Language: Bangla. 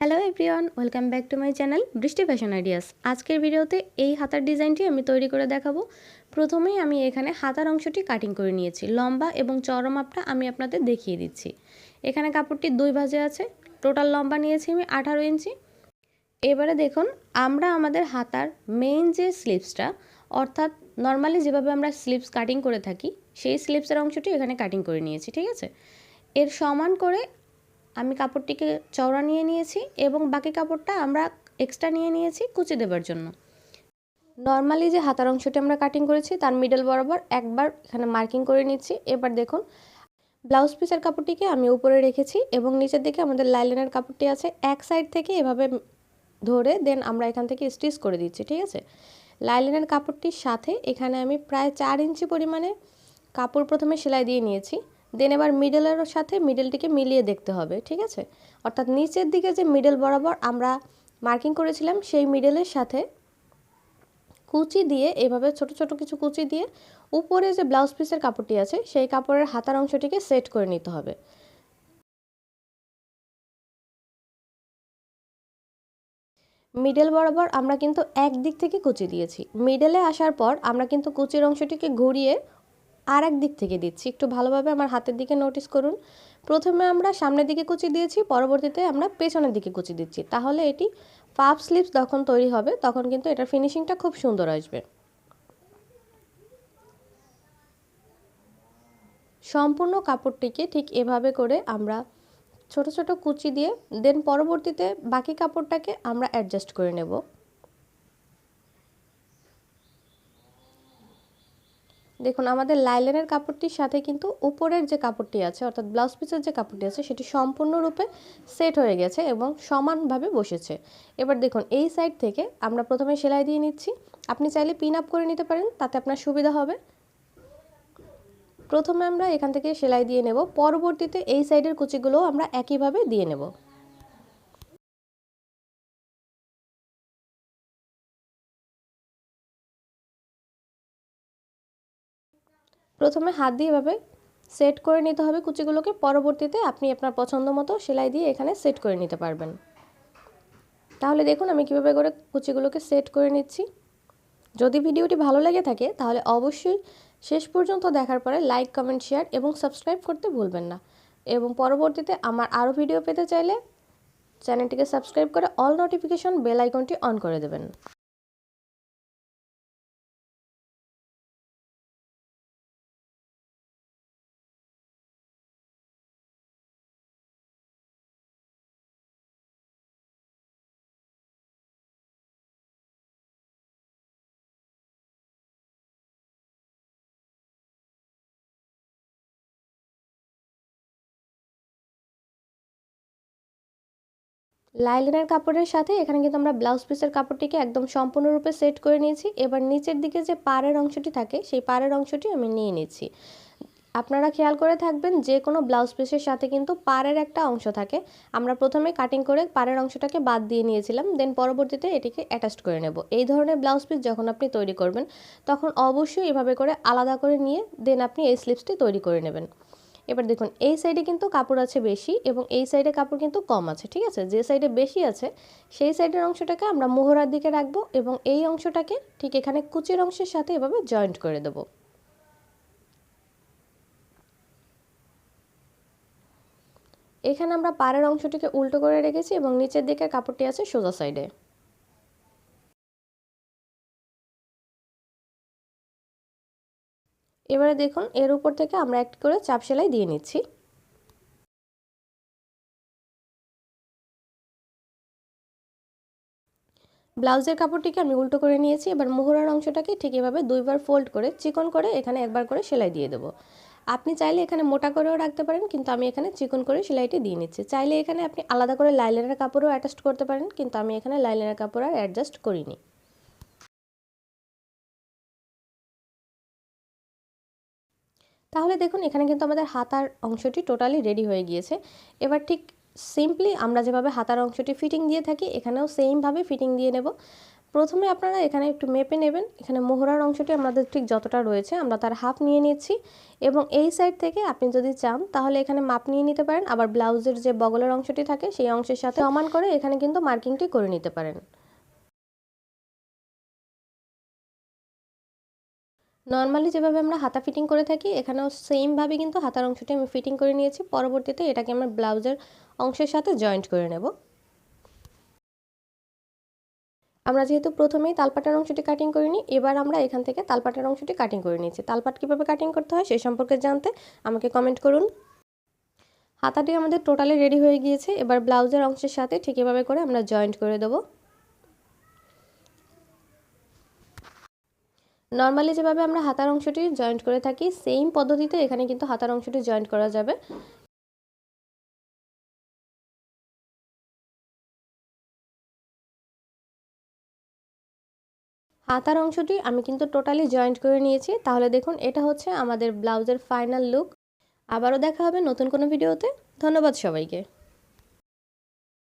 Hello everyone welcome back to my channel Brishti fashion ideas আজকের ভিডিওতে এই হাতার ডিজাইনটি আমি তৈরি করে দেখাবো। প্রথমেই আমি এখানে হাতার অংশটি কাটিং করে নিয়েছি। লম্বা এবং চওড়া মাপটা আমি আপনাদের দেখিয়ে দিচ্ছি। এখানে কাপড়টি দুই ভাজে আছে। টোটাল লম্বা নিয়েছি আমি আঠারো ইঞ্চি। এবারে দেখুন, আমরা আমাদের হাতার মেইন যে স্লিপসটা অর্থাৎ নর্মালি যেভাবে আমরা স্লিপস কাটিং করে থাকি, সেই স্লিপসের অংশটি এখানে কাটিং করে নিয়েছি, ঠিক আছে? এর সমান করে আমি কাপড়টিকে চওড়া নিয়ে নিয়েছি এবং বাকি কাপড়টা আমরা এক্সট্রা নিয়ে নিয়েছি কুচি দেবার জন্য। নর্মালি যে হাতার অংশটি আমরা কাটিং করেছি, তার মিডল বরাবর একবার এখানে মার্কিং করে নিচ্ছি। এবার দেখুন ব্লাউজ পিসের কাপড়টিকে আমি উপরে রেখেছি এবং নিচের দিকে আমাদের লাইলেনের কাপড়টি আছে, এক সাইড থেকে এভাবে ধরে দেন আমরা এখান থেকে স্টিচ করে দিচ্ছি, ঠিক আছে? লাইলেনের কাপড়টির সাথে এখানে আমি প্রায় চার ইঞ্চি পরিমাণে কাপড় প্রথমে সেলাই দিয়ে নিয়েছি। দেন এবার মিডলের সাথে মিডলটিকে মিলিয়ে দেখতে হবে, ঠিক আছে? অর্থাৎ নিচের দিকে যে মিডল বরাবর আমরা মার্কিং করেছিলাম, সেই মিডলের সাথে কুচি দিয়ে, এভাবে ছোট ছোট কিছু কুচি দিয়ে উপরে যে ব্লাউজ পিসের কাপড়টি আছে, সেই কাপড়ের হাতার অংশটিকে সেট করে নিতে হবে। মিডল বরাবর আমরা কিন্তু এক দিক থেকে কুচি দিয়েছি। মিডলে আসার পর আমরা কিন্তু কুচির অংশটিকে ঘুরিয়ে আর এক দিক থেকে দিচ্ছি। একটু ভালোভাবে আমার হাতের দিকে নোটিস করুন। প্রথমে আমরা সামনের দিকে কুচি দিয়েছি, পরবর্তীতে আমরা পেছনের দিকে কুচি দিচ্ছি। তাহলে এটি পাপ স্লিপস যখন তৈরি হবে, তখন কিন্তু এটার ফিনিশিংটা খুব সুন্দর আসবে। সম্পূর্ণ কাপড়টিকে ঠিক এভাবে করে আমরা ছোট ছোট কুচি দিয়ে দেন পরবর্তীতে বাকি কাপড়টাকে আমরা অ্যাডজাস্ট করে নেব। দেখুন, আমাদের লাইলেনের কাপড়টির সাথে কিন্তু উপরের যে কাপড়টি আছে, অর্থাৎ ব্লাউজ পিসের যে কাপড়টি আছে, সেটি সম্পূর্ণরূপে সেট হয়ে গেছে এবং সমানভাবে বসেছে। এবার দেখুন, এই সাইড থেকে আমরা প্রথমে সেলাই দিয়ে নিচ্ছি। আপনি চাইলে পিন আপ করে নিতে পারেন, তাতে আপনার সুবিধা হবে। প্রথমে আমরা এখান থেকে সেলাই দিয়ে নেব, পরবর্তীতে এই সাইডের কুচিগুলোও আমরা একইভাবে দিয়ে নেব। প্রথমে হাত দিয়ে এভাবে সেট করে নিতে হবে কুচিগুলোকে। পরবর্তীতে আপনি আপনার পছন্দ মতো সেলাই দিয়ে এখানে সেট করে নিতে পারবেন। তাহলে দেখুন আমি কীভাবে করে কুচিগুলোকে সেট করে নিচ্ছি। যদি ভিডিওটি ভালো লেগে থাকে তাহলে অবশ্যই শেষ পর্যন্ত দেখার পরে লাইক কমেন্ট শেয়ার এবং সাবস্ক্রাইব করতে ভুলবেন না। এবং পরবর্তীতে আমার আরও ভিডিও পেতে চাইলে চ্যানেলটিকে সাবস্ক্রাইব করে অল নোটিফিকেশন বেল আইকনটি অন করে দেবেন। লাইলিনের কাপড়ের সাথে এখানে কিন্তু আমরা ব্লাউজ পিসের কাপড়টিকে একদম সম্পূর্ণরূপে সেট করে নিয়েছি। এবার নিচের দিকে যে পাড়ের অংশটি থাকে, সেই পাড়ের অংশটি আমি নিয়ে নিচ্ছি। আপনারা খেয়াল করে থাকবেন, যে কোনো ব্লাউজ পিসের সাথে কিন্তু পাড়ের একটা অংশ থাকে। আমরা প্রথমে কাটিং করে পাড়ের অংশটাকে বাদ দিয়ে নিয়েছিলাম দেন পরবর্তীতে এটিকে অ্যাটাচ করে নেব। এই ধরনের ব্লাউজ পিস যখন আপনি তৈরি করবেন, তখন অবশ্যই এভাবে করে আলাদা করে নিয়ে দেন আপনি এই স্লিপসটি তৈরি করে নেবেন। এবার দেখুন, এই সাইডে কিন্তু কাপড় আছে বেশি এবং এই সাইডে কাপড় কিন্তু কম আছে, ঠিক আছে? যে সাইডে বেশি আছে, সেই সাইডের অংশটাকে আমরা মোহরার দিকে রাখব এবং এই অংশটাকে ঠিক এখানে কুচির অংশের সাথে এভাবে জয়েন্ট করে দেবো। এখানে আমরা পাড়ের অংশটিকে উল্টো করে রেখেছি এবং নিচের দিকে কাপড়টি আছে সোজা সাইডে এবারে দেখুন, এর উপর থেকে আমরা একটি করে চাপ সেলাই দিয়ে নিচ্ছি। ব্লাউজের কাপড়টিকে আমি উল্টো করে নিয়েছি, এবার মোহরার অংশটাকে ঠিক এভাবে দুইবার ফোল্ড করে, চিকন করে এখানে একবার করে সেলাই দিয়ে দেবো। আপনি চাইলে এখানে মোটা করেও রাখতে পারেন, কিন্তু আমি এখানে চিকন করে সেলাইটি দিয়ে নিচ্ছি। চাইলে এখানে আপনি আলাদা করে লাইলেনের কাপড়ও অ্যাডজাস্ট করতে পারেন, কিন্তু আমি এখানে লাইলেনের কাপড় আর অ্যাডজাস্ট করিনি। তাহলে দেখুন, এখানে কিন্তু আমাদের হাতার অংশটি টোটালি রেডি হয়ে গিয়েছে। এবার ঠিক সিম্পলি আমরা যেভাবে হাতার অংশটি ফিটিং দিয়ে থাকি, এখানেও সেমভাবে ফিটিং দিয়ে নেব। প্রথমে আপনারা এখানে একটু মেপে নেবেন। এখানে মোহরার অংশটি আমাদের ঠিক যতটা রয়েছে, আমরা তার হাফ নিয়ে নিচ্ছি। এবং এই সাইড থেকে আপনি যদি চান, তাহলে এখানে মাপ নিয়ে নিতে পারেন। আবার ব্লাউজের যে বগলের অংশটি থাকে, সেই অংশের সাথে সমান করে এখানে কিন্তু মার্কিংটি করে নিতে পারেন। নর্মালি যেভাবে আমরা হাতা ফিটিং করে থাকি, এখানেও সেমভাবে কিন্তু হাতার অংশটি আমি ফিটিং করে নিয়েছি। পরবর্তীতে এটাকে আমরা ব্লাউজের অংশের সাথে জয়েন্ট করে নেব। আমরা যেহেতু প্রথমেই তালপাটার অংশটি কাটিং করিনি এবার আমরা এখান থেকে তালপাটার অংশটি কাটিং করে নিয়েছি। তালপাট কীভাবে কাটিং করতে হয় সেই সম্পর্কে জানতে আমাকে কমেন্ট করুন। হাতাটি আমাদের টোটালি রেডি হয়ে গিয়েছে। এবার ব্লাউজের অংশের সাথে ঠিক এভাবে করে আমরা জয়েন্ট করে দেবো। নর্মালি যেভাবে আমরা হাতার অংশটি জয়েন্ট করে থাকি সেম পদ্ধতিতে এখানে কিন্তু হাতার অংশটি জয়েন্ট করা যাবে। হাতার অংশটি আমি কিন্তু টোটালি জয়েন্ট করে নিয়েছি। তাহলে দেখুন, এটা হচ্ছে আমাদের ব্লাউজের ফাইনাল লুক আবারও দেখা হবে নতুন কোনো ভিডিওতে ধন্যবাদ সবাইকে।